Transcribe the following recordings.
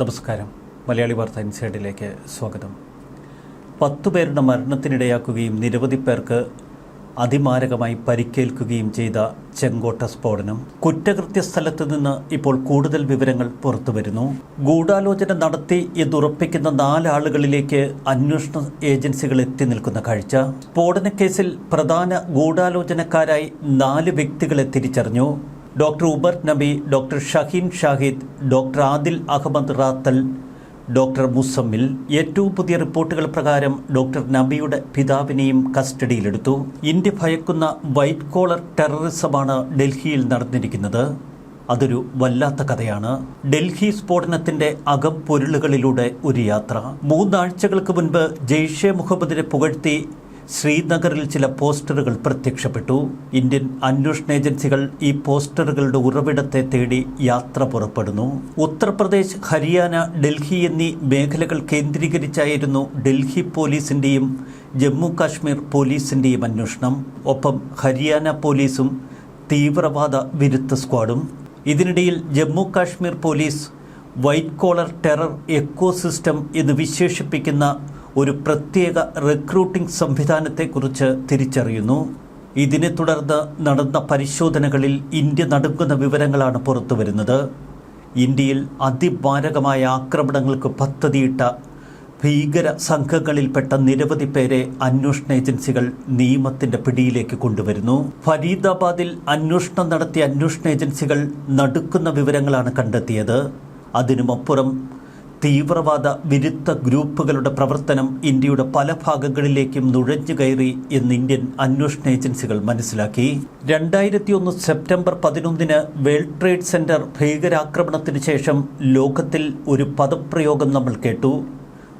നമസ്കാരം. മലയാളി വാർത്ത ഇൻസൈഡിലേക്ക് സ്വാഗതം. പത്തു പേരുടെ മരണത്തിനിടയാക്കുകയും നിരവധി പേർക്ക് അതിമാരകമായി പരിക്കേൽക്കുകയും ചെയ്ത ചെങ്കോട്ട സ്ഫോടനം കുറ്റകൃത്യ സ്ഥലത്ത് നിന്ന് ഇപ്പോൾ കൂടുതൽ വിവരങ്ങൾ പുറത്തുവരുന്നു ഗൂഢാലോചന നടത്തി എന്നുറപ്പിക്കുന്ന നാലാളുകളിലേക്ക് അന്വേഷണ ഏജൻസികൾ എത്തി നിൽക്കുന്ന കാഴ്ച. സ്ഫോടനക്കേസിൽ പ്രധാന ഗൂഢാലോചനക്കാരായി നാല് വ്യക്തികളെ തിരിച്ചറിഞ്ഞു. Doctor ഉബർട്ട് Nabi doctor Shaheen Shahid doctor Adil Ahmad Rather doctor Muzammil ഏറ്റവും പുതിയ റിപ്പോർട്ടുകൾ പ്രകാരം ഡോക്ടർ നബിയുടെ പിതാവിനെയും കസ്റ്റഡിയിലെടുത്തു. ഇന്ത്യ ഭയക്കുന്ന വൈറ്റ് കോളർ ടെററിസമാണ് ഡൽഹിയിൽ നടന്നിരിക്കുന്നത്. അതൊരു വല്ലാത്ത കഥയാണ്. ഡൽഹി സ്ഫോടനത്തിന്റെ അകംപൊരുളുകളിലൂടെ ഒരു യാത്ര. മൂന്നാഴ്ചകൾക്ക് മുൻപ് ജെയ്ഷെ മുഹമ്മദിനെ പുകഴ്ത്തി ശ്രീനഗറിൽ ചില പോസ്റ്ററുകൾ പ്രത്യക്ഷപ്പെട്ടു. ഇന്ത്യൻ അന്വേഷണ ഏജൻസികൾ ഈ പോസ്റ്ററുകളുടെ ഉറവിടത്തെ തേടി യാത്ര പുറപ്പെടുന്നു. ഉത്തർപ്രദേശ് ഹരിയാന ഡൽഹി എന്നീ മേഖലകൾ കേന്ദ്രീകരിച്ചായിരുന്നു ഡൽഹി പോലീസിന്റെയും ജമ്മു കാശ്മീർ പോലീസിന്റെയും അന്വേഷണം. ഒപ്പം ഹരിയാന പോലീസും തീവ്രവാദ വിരുദ്ധ സ്ക്വാഡും. ഇതിനിടയിൽ Jammu Kashmir police white collar terror ecosystem എന്ന് വിശേഷിപ്പിക്കുന്ന ഒരു പ്രത്യേക റിക്രൂട്ടിംഗ് സംവിധാനത്തെക്കുറിച്ച് തിരിച്ചറിയുന്നു. ഇതിനെ തുടർന്ന് നടന്ന പരിശോധനകളിൽ ഇന്ത്യ നടുക്കുന്ന വിവരങ്ങളാണ് പുറത്തുവരുന്നത് ഇന്ത്യയിൽ അതിമാരകമായ ആക്രമണങ്ങൾക്ക് പദ്ധതിയിട്ട ഭീകര സംഘങ്ങളിൽപ്പെട്ട നിരവധി പേരെ അന്വേഷണ ഏജൻസികൾ നിയമത്തിന്റെ പിടിയിലേക്ക് കൊണ്ടുവരുന്നു. ഫരീദാബാദിൽ അന്വേഷണം നടത്തിയ അന്വേഷണ ഏജൻസികൾ നടുക്കുന്ന വിവരങ്ങളാണ് കണ്ടെത്തിയത്. അതിനുമപ്പുറം തീവ്രവാദ വിരുദ്ധ ഗ്രൂപ്പുകളുടെ പ്രവർത്തനം ഇന്ത്യയുടെ പല ഭാഗങ്ങളിലേക്കും നുഴഞ്ഞു കയറി എന്ന് ഇന്ത്യൻ അന്വേഷണ ഏജൻസികൾ മനസ്സിലാക്കി. രണ്ടായിരത്തി ഒന്ന് സെപ്റ്റംബർ പതിനൊന്നിന് വേൾഡ് ട്രേഡ് സെന്റർ ഭീകരാക്രമണത്തിന് ശേഷം ലോകത്തിൽ ഒരു പദപ്രയോഗം നമ്മൾ കേട്ടു.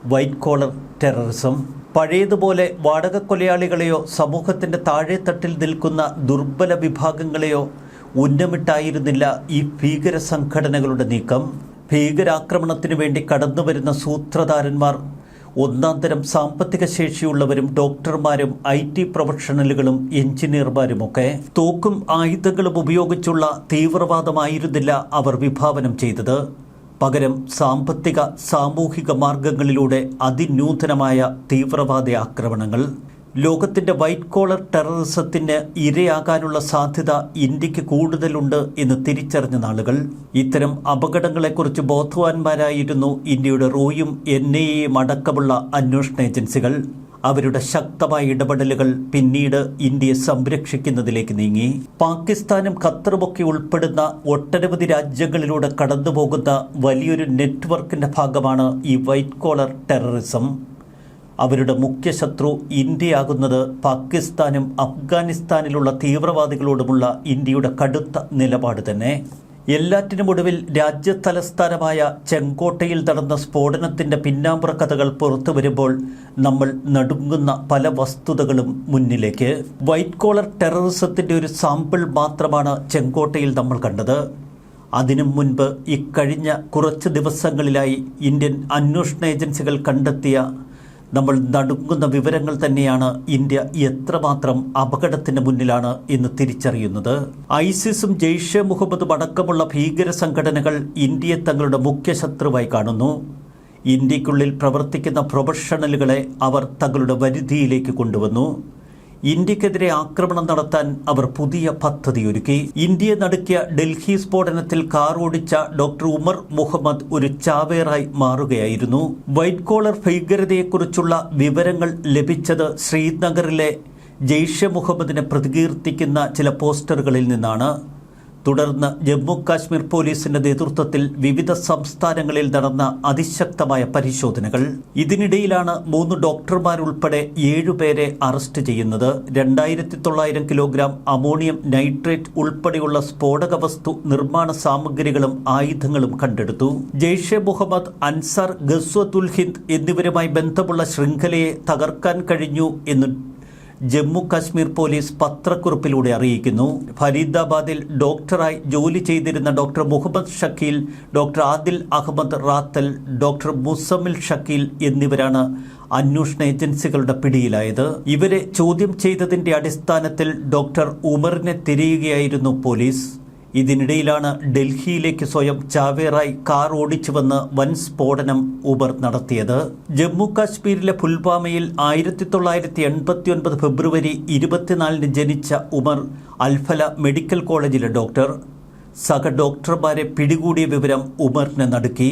White collar terrorism. പഴയതുപോലെ വാടക കൊലയാളികളെയോ സമൂഹത്തിന്റെ താഴെത്തട്ടിൽ നിൽക്കുന്ന ദുർബല വിഭാഗങ്ങളെയോ ഉന്നമിട്ടായിരുന്നില്ല ഈ ഭീകര സംഘടനകളുടെ നീക്കം. ഭീകരാക്രമണത്തിനു വേണ്ടി കടന്നുവരുന്ന സൂത്രധാരന്മാർ ഒന്നാം തരം സാമ്പത്തിക ശേഷിയുള്ളവരും ഡോക്ടർമാരും ഐ ടി പ്രൊഫഷണലുകളും എഞ്ചിനീയർമാരുമൊക്കെ തോക്കും ആയുധങ്ങളും ഉപയോഗിച്ചുള്ള തീവ്രവാദമായിരുന്നില്ല അവർ വിഭാവനം ചെയ്തത്. പകരം സാമ്പത്തിക സാമൂഹിക മാർഗങ്ങളിലൂടെ അതിനൂതനമായ തീവ്രവാദ ആക്രമണങ്ങൾ ലോകത്തിന്റെ വൈറ്റ് കോളർ ടെററിസത്തിന് ഇരയാകാനുള്ള സാധ്യത ഇന്ത്യയ്ക്ക് കൂടുതലുണ്ട് എന്ന് തിരിച്ചറിഞ്ഞ നാളുകൾ. ഇത്തരം അപകടങ്ങളെക്കുറിച്ച് ബോധവാന്മാരായിരുന്നു ഇന്ത്യയുടെ റോയും എൻ ഐ എയും അടക്കമുള്ള അന്വേഷണ ഏജൻസികൾ. അവരുടെ ശക്തമായ ഇടപെടലുകൾ പിന്നീട് ഇന്ത്യയെ സംരക്ഷിക്കുന്നതിലേക്ക് നീങ്ങി. പാകിസ്ഥാനും ഖത്തറുമൊക്കെ ഉൾപ്പെടുന്ന ഒട്ടനവധി രാജ്യങ്ങളിലൂടെ കടന്നുപോകുന്ന വലിയൊരു നെറ്റ്വർക്കിന്റെ ഭാഗമാണ് ഈ വൈറ്റ് കോളർ ടെററിസം. അവരുടെ മുഖ്യ ശത്രു ഇന്ത്യയാകുന്നത് പാകിസ്ഥാനും അഫ്ഗാനിസ്ഥാനിലുള്ള തീവ്രവാദികളോടുമുള്ള ഇന്ത്യയുടെ കടുത്ത നിലപാട് തന്നെ. എല്ലാറ്റിനും ഒടുവിൽ രാജ്യതലസ്ഥാനമായ ചെങ്കോട്ടയിൽ നടന്ന സ്ഫോടനത്തിന്റെ പിന്നാമ്പുറ കഥകൾ പുറത്തു വരുമ്പോൾ നമ്മൾ നടുങ്ങുന്ന പല വസ്തുതകളും മുന്നിലേക്ക്. വൈറ്റ് കോളർ ടെററിസത്തിന്റെ ഒരു സാമ്പിൾ മാത്രമാണ് ചെങ്കോട്ടയിൽ നമ്മൾ കണ്ടത്. അതിനും മുൻപ് ഇക്കഴിഞ്ഞ കുറച്ച് ദിവസങ്ങളിലായി ഇന്ത്യൻ അന്വേഷണ ഏജൻസികൾ കണ്ടെത്തിയ നമ്മൾ നടുങ്ങുന്ന വിവരങ്ങൾ തന്നെയാണ് ഇന്ത്യ എത്രമാത്രം അപകടത്തിന് മുന്നിലാണ് എന്ന് തിരിച്ചറിയുന്നത്. ഐസിസും ജെയ്ഷെ മുഹമ്മദും അടക്കമുള്ള ഭീകര സംഘടനകൾ ഇന്ത്യയെ തങ്ങളുടെ മുഖ്യ ശത്രുവായി കാണുന്നു. ഇന്ത്യക്കുള്ളിൽ പ്രവർത്തിക്കുന്ന പ്രൊഫഷണലുകളെ അവർ തങ്ങളുടെ വരുതിയിലേക്ക് കൊണ്ടുവന്നു. ഇന്ത്യക്കെതിരെ ആക്രമണം നടത്താൻ അവർ പുതിയ പദ്ധതിയൊരുക്കി ഇന്ത്യയെ നടുക്കിയ ഡൽഹി സ്ഫോടനത്തിൽ കാർ ഓടിച്ച ഡോക്ടർ ഉമർ മുഹമ്മദ് ഒരു ചാവേറായി മാറുകയായിരുന്നു. വൈറ്റ് കോളർ ഭീകരതയെക്കുറിച്ചുള്ള വിവരങ്ങൾ ലഭിച്ചത് ശ്രീനഗറിലെ ജെയ്ഷെ മുഹമ്മദിനെ പ്രതികീർത്തിക്കുന്ന ചില പോസ്റ്ററുകളിൽ നിന്നാണ്. തുടർന്ന് ജമ്മു കാശ്മീർ പോലീസിന്റെ നേതൃത്വത്തിൽ വിവിധ സംസ്ഥാനങ്ങളിൽ നടന്ന അതിശക്തമായ പരിശോധനകൾ. ഇതിനിടയിലാണ് മൂന്ന് ഡോക്ടർമാരുൾപ്പെടെ ഏഴുപേരെ അറസ്റ്റ് ചെയ്യുന്നത്. രണ്ടായിരത്തി തൊള്ളായിരം കിലോഗ്രാം അമോണിയം നൈട്രേറ്റ് ഉൾപ്പെടെയുള്ള സ്ഫോടക വസ്തു നിർമ്മാണ സാമഗ്രികളും ആയുധങ്ങളും കണ്ടെടുത്തു. ജെയ്ഷെ മുഹമ്മദ് അൻസാർ ഗസ്വത്തുൽ ഹിന്ദ് എന്നിവരുമായി ബന്ധമുള്ള ശൃംഖലയെ തകർക്കാൻ കഴിഞ്ഞു എന്ന് ജമ്മു കാശ്മീർ പോലീസ് പത്രക്കുറിപ്പിലൂടെ അറിയിക്കുന്നു. ഫരീദാബാദിൽ ഡോക്ടറായി ജോലി ചെയ്തിരുന്ന doctor Muhammad Shakeel doctor Adil Ahmad Rather doctor Muzammil Shakeel എന്നിവരാണ് അന്വേഷണ ഏജൻസികളുടെ പിടിയിലായത്. ഇവരെ ചോദ്യം ചെയ്തതിന്റെ അടിസ്ഥാനത്തിൽ ഡോക്ടർ ഉമറിനെ തിരയുകയായിരുന്നു പോലീസ്. ഇതിനിടയിലാണ് ഡൽഹിയിലേക്ക് സ്വയം ചാവേറായി കാർ ഓടിച്ചു വന്ന് വൻ സ്ഫോടനം ഊബർ നടത്തിയത്. ജമ്മു കാശ്മീരിലെ പുൽവാമയിൽ ആയിരത്തി തൊള്ളായിരത്തി എൺപത്തി ഒൻപത് ഫെബ്രുവരി ഇരുപത്തിനാലിന് ജനിച്ച ഉമർ അൽഫല മെഡിക്കൽ കോളേജിലെ ഡോക്ടർ. സഹ ഡോക്ടർമാരെ പിടികൂടിയ വിവരം ഉമറിനെ നടുക്കി.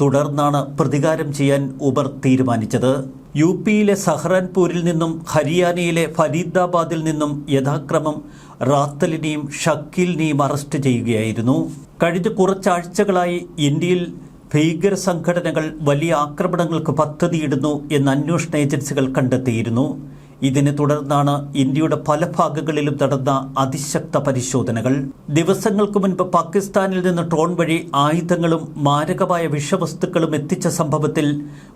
തുടർന്നാണ് പ്രതികാരം ചെയ്യാൻ ഉബർ തീരുമാനിച്ചത്. യു പിയിലെ സഹ്റാൻപൂരിൽ നിന്നും ഹരിയാനയിലെ ഫരീദാബാദിൽ നിന്നും യഥാക്രമം റാത്തലിനെയും ഷക്കീലിനെയും അറസ്റ്റ് ചെയ്യുകയായിരുന്നു. കഴിഞ്ഞ കുറച്ചാഴ്ചകളായി ഇന്ത്യയിൽ ഭീകര സംഘടനകൾ വലിയ ആക്രമണങ്ങൾക്ക് പദ്ധതിയിടുന്നു എന്ന് അന്വേഷണ ഏജൻസികൾ കണ്ടെത്തിയിരുന്നു. ഇതിനെ തുടർന്നാണ് ഇന്ത്യയുടെ പല ഭാഗങ്ങളിലും നടന്ന അതിശക്ത പരിശോധനകൾ. ദിവസങ്ങൾക്ക് മുൻപ് പാകിസ്ഥാനിൽ നിന്ന് ഡ്രോൺ വഴി ആയുധങ്ങളും മാരകമായ വിഷവസ്തുക്കളും എത്തിച്ച സംഭവത്തിൽ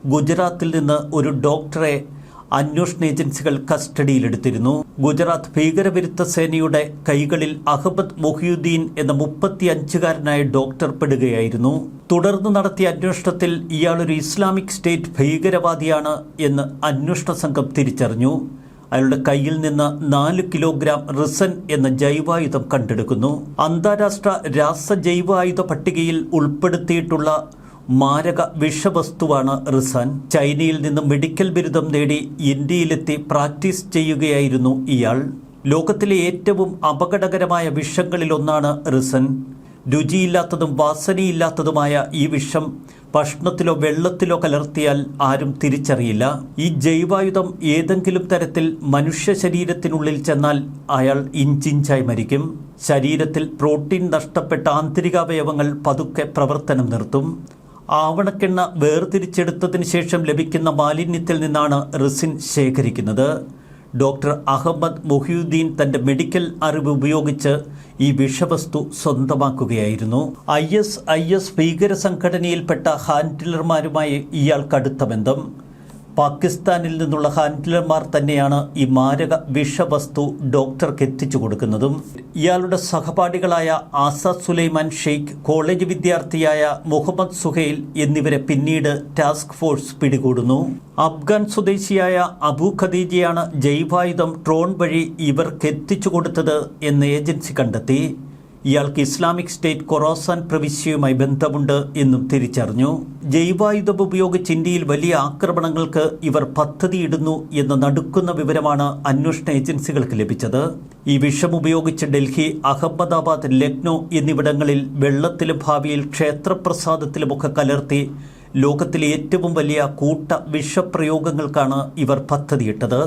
ഗുജറാത്തിൽ നിന്ന് ഒരു ഡോക്ടറെ അന്വേഷണ ഏജൻസികൾ കസ്റ്റഡിയിലെടുത്തിരുന്നു. ഗുജറാത്ത് ഭീകരവിരുദ്ധ സേനയുടെ കൈകളിൽ അഹമ്മദ് മൊഹിയുദ്ദീൻ എന്ന മുപ്പത്തി അഞ്ചുകാരനായ ഡോക്ടർ പെടുകയായിരുന്നു. തുടർന്ന് നടത്തിയ അന്വേഷണത്തിൽ ഇയാളൊരു ഇസ്ലാമിക് സ്റ്റേറ്റ് ഭീകരവാദിയാണ് എന്ന് അന്വേഷണ സംഘം തിരിച്ചറിഞ്ഞു. അയാളുടെ കയ്യിൽ നിന്ന് നാല് കിലോഗ്രാം റിസൻ എന്ന ജൈവായുധം കണ്ടെടുക്കുന്നു. അന്താരാഷ്ട്ര രാസജൈവായുധ പട്ടികയിൽ ഉൾപ്പെടുത്തിയിട്ടുള്ള മാരക വിഷവസ്തുവാണ് റിസാൻ. ചൈനയിൽ നിന്ന് മെഡിക്കൽ ബിരുദം നേടി ഇന്ത്യയിലെത്തി പ്രാക്ടീസ് ചെയ്യുകയായിരുന്നു ഇയാൾ. ലോകത്തിലെ ഏറ്റവും അപകടകരമായ വിഷങ്ങളിലൊന്നാണ് റിസൻ. രുചിയില്ലാത്തതും വാസനയില്ലാത്തതുമായ ഈ വിഷം ഭക്ഷണത്തിലോ വെള്ളത്തിലോ കലർത്തിയാൽ ആരും തിരിച്ചറിയില്ല. ഈ ജൈവായുധം ഏതെങ്കിലും തരത്തിൽ മനുഷ്യ ശരീരത്തിനുള്ളിൽ ചെന്നാൽ അയാൾ ഇഞ്ചിഞ്ചായി മരിക്കും. ശരീരത്തിൽ പ്രോട്ടീൻ നഷ്ടപ്പെട്ട ആന്തരികാവയവങ്ങൾ പതുക്കെ പ്രവർത്തനം നിർത്തും. ആവണക്കെണ്ണ വേർതിരിച്ചെടുത്തതിന് ശേഷം ലഭിക്കുന്ന മാലിന്യത്തിൽ നിന്നാണ് റിസിൻ ശേഖരിക്കുന്നത്. ഡോക്ടർ അഹമ്മദ് മൊഹിയുദ്ദീൻ തന്റെ മെഡിക്കൽ അറിവ് ഉപയോഗിച്ച് ഈ വിഷവസ്തു സ്വന്തമാക്കുകയായിരുന്നു. ഐ എസ് ഐ എസ് ഭീകര സംഘടനയിൽപ്പെട്ട ഹാൻഡിലർമാരുമായി ഇയാൾ കടുത്ത ബന്ധം. പാകിസ്ഥാനിൽ നിന്നുള്ള ഹാൻഡ്ലർമാർ തന്നെയാണ് ഈ മാരക വിഷവസ്തു ഡോക്ടർക്ക് എത്തിച്ചു കൊടുക്കുന്നതും. ഇയാളുടെ സഹപാഠികളായ ആസാദ് സുലൈമാൻ ഷെയ്ഖ് കോളേജ് വിദ്യാർത്ഥിയായ മുഹമ്മദ് സുഹൈൽ എന്നിവരെ പിന്നീട് ടാസ്ക് ഫോഴ്സ് പിടികൂടുന്നു. അഫ്ഗാൻ സ്വദേശിയായ അബു ഖദീജയാണ് ജൈവായുധം ഡ്രോൺ വഴി ഇവർക്ക് എത്തിച്ചു കൊടുത്തത് എന്ന് ഏജൻസി കണ്ടെത്തി. ഇയാൾക്ക് ഇസ്ലാമിക് സ്റ്റേറ്റ് കൊറോസാൻ പ്രവിശ്യയുമായി ബന്ധമുണ്ട് എന്നും തിരിച്ചറിഞ്ഞു. ജൈവായുധം ഉപയോഗിച്ച് ഇന്ത്യയിൽ വലിയ ആക്രമണങ്ങൾക്ക് ഇവർ പദ്ധതിയിടുന്നു എന്ന് നടുക്കുന്ന വിവരമാണ് അന്വേഷണ ഏജൻസികൾക്ക് ലഭിച്ചത്. ഈ വിഷം ഉപയോഗിച്ച് ഡൽഹി അഹമ്മദാബാദ് ലക്നൗ എന്നിവിടങ്ങളിൽ വെള്ളത്തിലും ഭാവിയിൽ ക്ഷേത്രപ്രസാദത്തിലുമൊക്കെ കലർത്തി ലോകത്തിലെ ഏറ്റവും വലിയ കൂട്ട വിഷപ്രയോഗങ്ങൾക്കാണ് ഇവർ പദ്ധതിയിട്ടത്.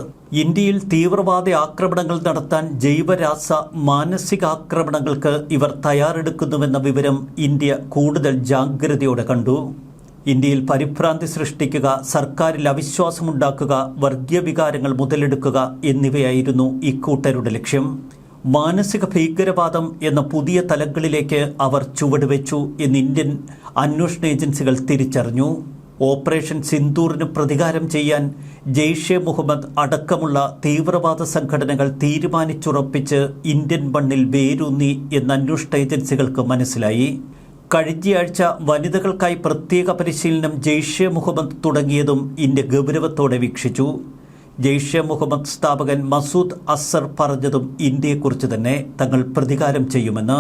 ഇന്ത്യയിൽ തീവ്രവാദ ആക്രമണങ്ങൾ നടത്താൻ ജൈവരാസ മാനസികാക്രമണങ്ങൾക്ക് ഇവർ തയ്യാറെടുക്കുന്നുവെന്ന വിവരം ഇന്ത്യ കൂടുതൽ ജാഗ്രതയോടെ കണ്ടു. ഇന്ത്യയിൽ പരിഭ്രാന്തി സൃഷ്ടിക്കുക സർക്കാരിൽ അവിശ്വാസമുണ്ടാക്കുക വർഗീയ വികാരങ്ങൾ മുതലെടുക്കുക എന്നിവയായിരുന്നു ഇക്കൂട്ടരുടെ ലക്ഷ്യം. മാനസിക ഭീകരവാദം എന്ന പുതിയ തലങ്ങളിലേക്ക് അവർ ചുവടുവെച്ചു എന്ന് ഇന്ത്യൻ അന്വേഷണ ഏജൻസികൾ തിരിച്ചറിഞ്ഞു. ഓപ്പറേഷൻ സിന്ദൂറിന് പ്രതികാരം ചെയ്യാൻ ജെയ്ഷെ മുഹമ്മദ് അടക്കമുള്ള തീവ്രവാദ സംഘടനകൾ തീരുമാനിച്ചുറപ്പിച്ച് ഇന്ത്യൻ മണ്ണിൽ വേരൂന്നി എന്ന് അന്വേഷണ ഏജൻസികൾക്ക് മനസ്സിലായി. കഴിഞ്ഞയാഴ്ച വനിതകൾക്കായി പ്രത്യേക പരിശീലനം ജെയ്ഷെ മുഹമ്മദ് തുടങ്ങിയതും ഇന്ത്യ ഗൗരവത്തോടെ വീക്ഷിച്ചു. ജെയ്ഷെ മുഹമ്മദ് സ്ഥാപകൻ മസൂദ് അസർ പറഞ്ഞതും ഇന്ത്യയെക്കുറിച്ച് തന്നെ തങ്ങൾ പ്രതികാരം ചെയ്യുമെന്ന്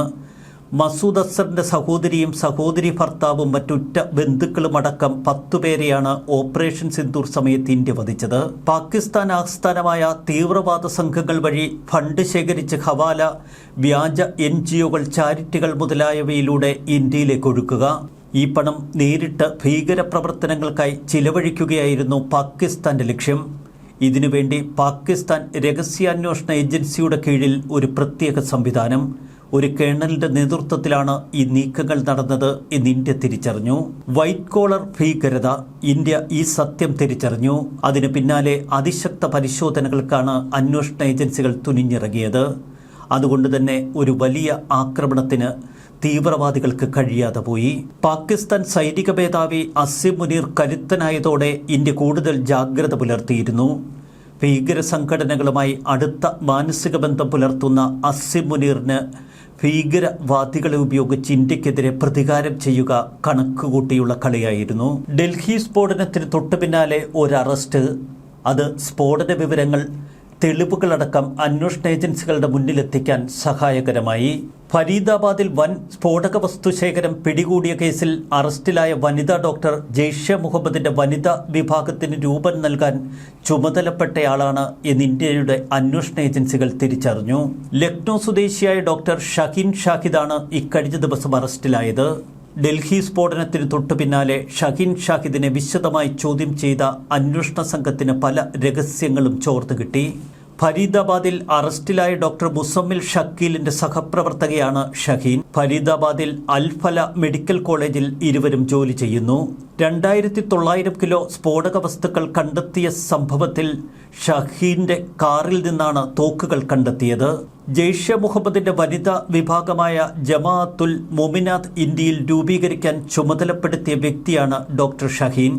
മസൂദ് അസറിന്റെ സഹോദരിയും സഹോദരി ഭർത്താവും മറ്റുറ്റ ബന്ധുക്കളുമടക്കം പത്തുപേരെയാണ് ഓപ്പറേഷൻ സിന്ദൂർ സമയത്ത് ഇന്ത്യ വധിച്ചത്. പാകിസ്ഥാൻ ആസ്ഥാനമായ തീവ്രവാദ സംഘങ്ങൾ വഴി ഫണ്ട് ശേഖരിച്ച് ഹവാല വ്യാജ എൻ ജിഒകൾ ചാരിറ്റികൾ മുതലായവയിലൂടെ ഇന്ത്യയിലേക്ക് ഒഴുക്കുക. ഈ പണം നേരിട്ട് ഭീകരപ്രവർത്തനങ്ങൾക്കായി ചിലവഴിക്കുകയായിരുന്നു പാകിസ്ഥാന്റെ ലക്ഷ്യം. ഇതിനുവേണ്ടി പാകിസ്ഥാൻ രഹസ്യാന്വേഷണ ഏജൻസിയുടെ കീഴിൽ ഒരു പ്രത്യേക സംവിധാനം ഒരു കേണലിന്റെ നേതൃത്വത്തിലാണ് ഈ നീക്കങ്ങൾ നടന്നത് എന്ന് ഇന്ത്യ തിരിച്ചറിഞ്ഞു. വൈറ്റ് കോളർ ഭീകരത ഇന്ത്യ ഈ സത്യം തിരിച്ചറിഞ്ഞു. അതിന് പിന്നാലെ അതിശക്ത പരിശോധനകൾക്കാണ് അന്വേഷണ ഏജൻസികൾ തുനിഞ്ഞിറങ്ങിയത്. അതുകൊണ്ട് തന്നെ ഒരു വലിയ ആക്രമണത്തിന് തീവ്രവാദികൾക്ക് കഴിയാതെ പോയി. പാകിസ്ഥാൻ സൈനിക മേധാവി അസിം മുനീർ കരുത്തനായതോടെ ഇന്ത്യ കൂടുതൽ ജാഗ്രത പുലർത്തിയിരുന്നു. ഭീകര സംഘടനകളുമായി അടുത്ത മാനസിക ബന്ധം പുലർത്തുന്ന അസിം മുനീറിന് ഭീകരവാദികളെ ഉപയോഗിച്ച് ഇന്ത്യക്കെതിരെ പ്രതികാരം ചെയ്യുക കണക്കുകൂട്ടിയുള്ള കളിയായിരുന്നു. ഡൽഹി സ്ഫോടനത്തിന് തൊട്ടു പിന്നാലെ ഒരു അറസ്റ്റ് അത് സ്ഫോടന വിവരങ്ങൾ തെളിവുകളടക്കം അന്വേഷണ ഏജൻസികളുടെ മുന്നിലെത്തിക്കാൻ സഹായകരമായി. ഫരീദാബാദിൽ വൻ സ്ഫോടക വസ്തു ശേഖരം പിടികൂടിയ കേസിൽ അറസ്റ്റിലായ വനിതാ ഡോക്ടർ ജെയ്ഷെ മുഹമ്മദിന്റെ വനിതാ വിഭാഗത്തിന് രൂപം നൽകാൻ ചുമതലപ്പെട്ടയാളാണ് എന്ന് ഇന്ത്യയുടെ അന്വേഷണ ഏജൻസികൾ തിരിച്ചറിഞ്ഞു. ലക്നോ സ്വദേശിയായ ഡോക്ടർ ഷഹീൻ ഷാഹിദാണ് ഇക്കഴിഞ്ഞ ദിവസം അറസ്റ്റിലായത്. ഡൽഹി സ്ഫോടനത്തിന് തൊട്ടു പിന്നാലെ ഷഹീൻ ഷാഹിദിനെ വിശദമായി ചോദ്യം ചെയ്ത അന്വേഷണ സംഘത്തിന് പല രഹസ്യങ്ങളും ചോർന്നു കിട്ടി. ഫരീദാബാദിൽ അറസ്റ്റിലായ ഡോക്ടർ മുസമ്മിൽ ഷക്കീലിന്റെ സഹപ്രവർത്തകയാണ് ഷഹീൻ. ഫരീദാബാദിൽ അൽഫല മെഡിക്കൽ കോളേജിൽ ഇരുവരും ജോലി ചെയ്യുന്നു. രണ്ടായിരത്തി തൊള്ളായിരം കിലോ സ്ഫോടക വസ്തുക്കൾ കണ്ടെത്തിയ സംഭവത്തിൽ ഷഹീന്റെ കാറിൽ നിന്നാണ് തോക്കുകൾ കണ്ടെത്തിയത്. ജെയ്ഷെ മുഹമ്മദിന്റെ വനിതാ വിഭാഗമായ ജമാഅത്തുൽ മൊമിനാത്ത് ഇന്ത്യയിൽ രൂപീകരിക്കാൻ ചുമതലപ്പെടുത്തിയ വ്യക്തിയാണ് ഡോക്ടർ ഷഹീൻ.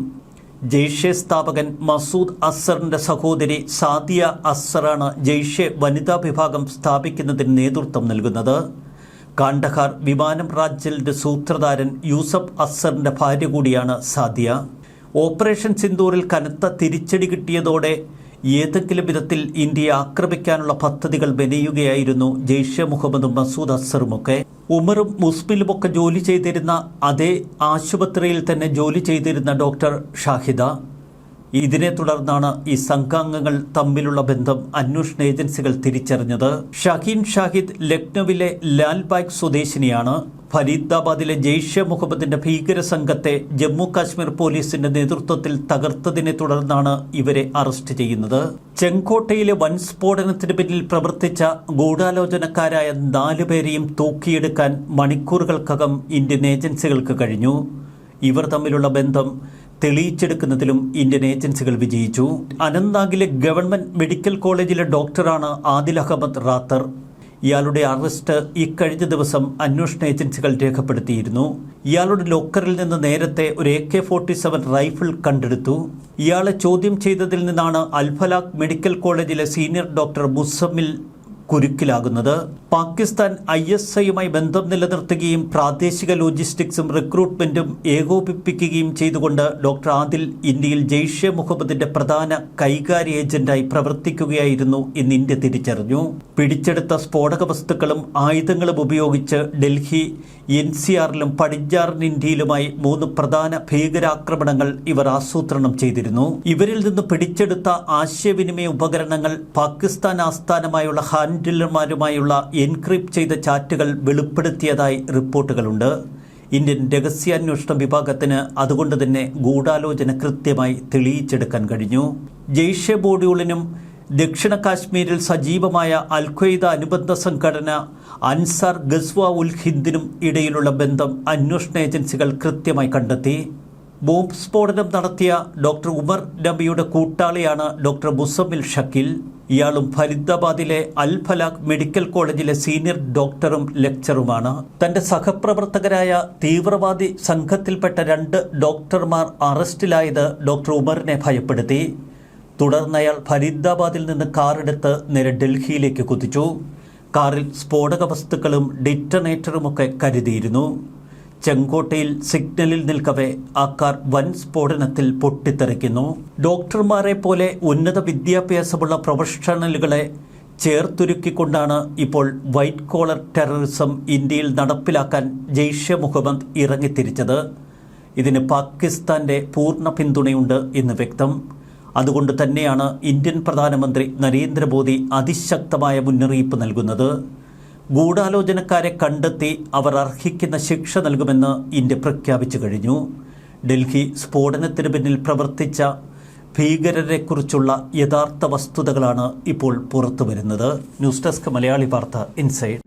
ജെയ്ഷെ സ്ഥാപകൻ മസൂദ് അസറിന്റെ സഹോദരി സാദിയ അസറാണ് ജെയ്ഷെ വനിതാ വിഭാഗം സ്ഥാപിക്കുന്നതിന് നേതൃത്വം നൽകുന്നത്. കാണ്ഡഹാർ വിമാനം റാഞ്ചലിന്റെ സൂത്രധാരൻ യൂസഫ് അസറിന്റെ ഭാര്യ കൂടിയാണ് സാദിയ. ഓപ്പറേഷൻ സിന്ദൂറിൽ കനത്ത തിരിച്ചടി കിട്ടിയതോടെ ഏതെങ്കിലും വിധത്തിൽ ഇന്ത്യയെ ആക്രമിക്കാനുള്ള പദ്ധതികൾ മെനയുകയായിരുന്നു ജെയ്ഷെ മുഹമ്മദും മസൂദ് അസറുമൊക്കെ ഉമറും മുസ്ബിലുമൊക്കെ ജോലി ചെയ്തിരുന്ന അതേ ആശുപത്രിയിൽ തന്നെ ജോലി ചെയ്തിരുന്ന ഡോക്ടർ ഷാഹിദ. ഇതിനെ തുടർന്നാണ് ഈ സംഘാംഗങ്ങൾ തമ്മിലുള്ള ബന്ധം അന്വേഷണ ഏജൻസികൾ തിരിച്ചറിഞ്ഞത്. ഷഹീൻ ഷാഹിദ് ലക്നൌവിലെ ലാൽബാഗ് സ്വദേശിനിയാണ്. ഫരീദാബാദിലെ ജെയ്ഷെ മുഹമ്മദിന്റെ ഭീകര സംഘത്തെ ജമ്മു കാശ്മീർ പോലീസിന്റെ നേതൃത്വത്തിൽ തകർത്തതിനെ തുടർന്നാണ് ഇവരെ അറസ്റ്റ് ചെയ്യുന്നത്. ചെങ്കോട്ടയിലെ വൻ സ്ഫോടനത്തിന് പിന്നിൽ പ്രവർത്തിച്ച ഗൂഢാലോചനക്കാരായ നാലുപേരെയും തൂക്കിയെടുക്കാൻ മണിക്കൂറുകൾക്കകം ഇന്ത്യൻ ഏജൻസികൾക്ക് കഴിഞ്ഞു. ഇവർ തമ്മിലുള്ള ബന്ധം തെളിയിച്ചെടുക്കുന്നതിലും ഇന്ത്യൻ ഏജൻസികൾ വിജയിച്ചു. അനന്ത്നാഗിലെ ഗവൺമെന്റ് മെഡിക്കൽ കോളേജിലെ ഡോക്ടറാണ് ആദിൽ അഹമ്മദ് റാത്തർ. ഇയാളുടെ അറസ്റ്റ് ഇക്കഴിഞ്ഞ ദിവസം അന്വേഷണ ഏജൻസികൾ രേഖപ്പെടുത്തിയിരുന്നു. ഇയാളുടെ ലോക്കറിൽ നിന്ന് നേരത്തെ ഒരു A K forty seven rifle കണ്ടെടുത്തു. ഇയാളെ ചോദ്യം ചെയ്തതിൽ നിന്നാണ് അൽഫലാഖ് മെഡിക്കൽ കോളേജിലെ സീനിയർ ഡോക്ടർ മുസമ്മിൽ കുരുക്കിലാകുന്നത്. പാകിസ്ഥാൻ ഐ എസ് ഐയുമായി ബന്ധം നിലനിർത്തുകയും പ്രാദേശിക ലോജിസ്റ്റിക്സും റിക്രൂട്ട്മെന്റും ഏകോപിപ്പിക്കുകയും ചെയ്തുകൊണ്ട് ഡോക്ടർ ആദിൽ ഇന്ത്യയിൽ ജെയ്ഷെ മുഹമ്മദിന്റെ പ്രധാന കൈകാര്യ ഏജന്റായി പ്രവർത്തിക്കുകയായിരുന്നു എന്ന് ഇന്ത്യ തിരിച്ചറിഞ്ഞു. പിടിച്ചെടുത്ത സ്ഫോടക വസ്തുക്കളും ആയുധങ്ങളും ഉപയോഗിച്ച് ഡൽഹി എൻ സി ആറിലും പടിഞ്ഞാറൻ ഇന്ത്യയിലുമായി മൂന്ന് പ്രധാന ഭീകരാക്രമണങ്ങൾ ഇവർ ആസൂത്രണം ചെയ്തിരുന്നു. ഇവരിൽ നിന്ന് പിടിച്ചെടുത്ത ആശയവിനിമയ ഉപകരണങ്ങൾ പാകിസ്ഥാൻ ആസ്ഥാനമായുള്ള ഹാൻഡിലർമാരുമായുള്ള എൻക്രിപ്റ്റ് ചെയ്ത ചാറ്റുകൾ വെളിപ്പെടുത്തിയതായി റിപ്പോർട്ടുകളുണ്ട്. ഇന്ത്യൻ രഹസ്യാന്വേഷണ വിഭാഗത്തിന് അതുകൊണ്ട് തന്നെ ഗൂഢാലോചന കൃത്യമായി തെളിയിച്ചെടുക്കാൻ കഴിഞ്ഞു. ജെയ്ഷെ ബോഡ്യൂളിനും ദക്ഷിണ കാശ്മീരിൽ സജീവമായ അൽഖ്വയ്ദ അനുബന്ധ സംഘടന അൻസാർ ഗസ്വാ ഉൽ ഹിന്ദിനും ഇടയിലുള്ള ബന്ധം അന്വേഷണ ഏജൻസികൾ കൃത്യമായി കണ്ടെത്തി. ബോംബ് സ്ഫോടനം നടത്തിയ ഡോക്ടർ ഉമർ നബിയുടെ കൂട്ടാളിയാണ് ഡോക്ടർ മുസമ്മിൽ ഷക്കിൽ. ഇയാളും ഫരീദാബാദിലെ അൽ ഫലാഖ് മെഡിക്കൽ കോളേജിലെ സീനിയർ ഡോക്ടറും ലെക്ചറുമാണ്. തന്റെ സഹപ്രവർത്തകരായ തീവ്രവാദി സംഘത്തിൽപ്പെട്ട രണ്ട് ഡോക്ടർമാർ അറസ്റ്റിലായത് ഡോക്ടർ ഉമറിനെ ഭയപ്പെടുത്തി. തുടർന്ന് അയാൾ ഫരീദാബാദിൽ നിന്ന് കാറെടുത്ത് നേരെ ഡൽഹിയിലേക്ക് കുതിച്ചു. കാറിൽ സ്ഫോടക വസ്തുക്കളും ഡിറ്റനേറ്ററുമൊക്കെ കരുതിയിരുന്നു. ചെങ്കോട്ടയിൽ സിഗ്നലിൽ നിൽക്കവേ ആ കാർ വൻ സ്ഫോടനത്തിൽ പൊട്ടിത്തെറിക്കുന്നു. ഡോക്ടർമാരെ പോലെ ഉന്നത വിദ്യാഭ്യാസമുള്ള പ്രൊഫഷണലുകളെ ചേർത്തുരുക്കിക്കൊണ്ടാണ് ഇപ്പോൾ വൈറ്റ് കോളർ ടെററിസം ഇന്ത്യയിൽ നടപ്പിലാക്കാൻ ജെയ്ഷെ മുഹമ്മദ് ഇറങ്ങിത്തിരിച്ചത്. ഇതിന് പാകിസ്ഥാന്റെ പൂർണ പിന്തുണയുണ്ട് എന്ന് വ്യക്തം. അതുകൊണ്ട് തന്നെയാണ് ഇന്ത്യൻ പ്രധാനമന്ത്രി നരേന്ദ്രമോദി അതിശക്തമായ മുന്നറിയിപ്പ് നൽകുന്നത്. ഗൂഢാലോചനക്കാരെ കണ്ടെത്തി അവർ അർഹിക്കുന്ന ശിക്ഷ നൽകുമെന്ന് ഇന്ത്യ പ്രഖ്യാപിച്ചു കഴിഞ്ഞു. ഡൽഹി സ്ഫോടനത്തിന് പിന്നിൽ പ്രവർത്തിച്ച ഭീകരരെക്കുറിച്ചുള്ള യഥാർത്ഥ വസ്തുതകളാണ് ഇപ്പോൾ പുറത്തു വരുന്നത്. ന്യൂസ് ഡെസ്ക് മലയാളി വാർത്ത ഇൻസൈഡ്.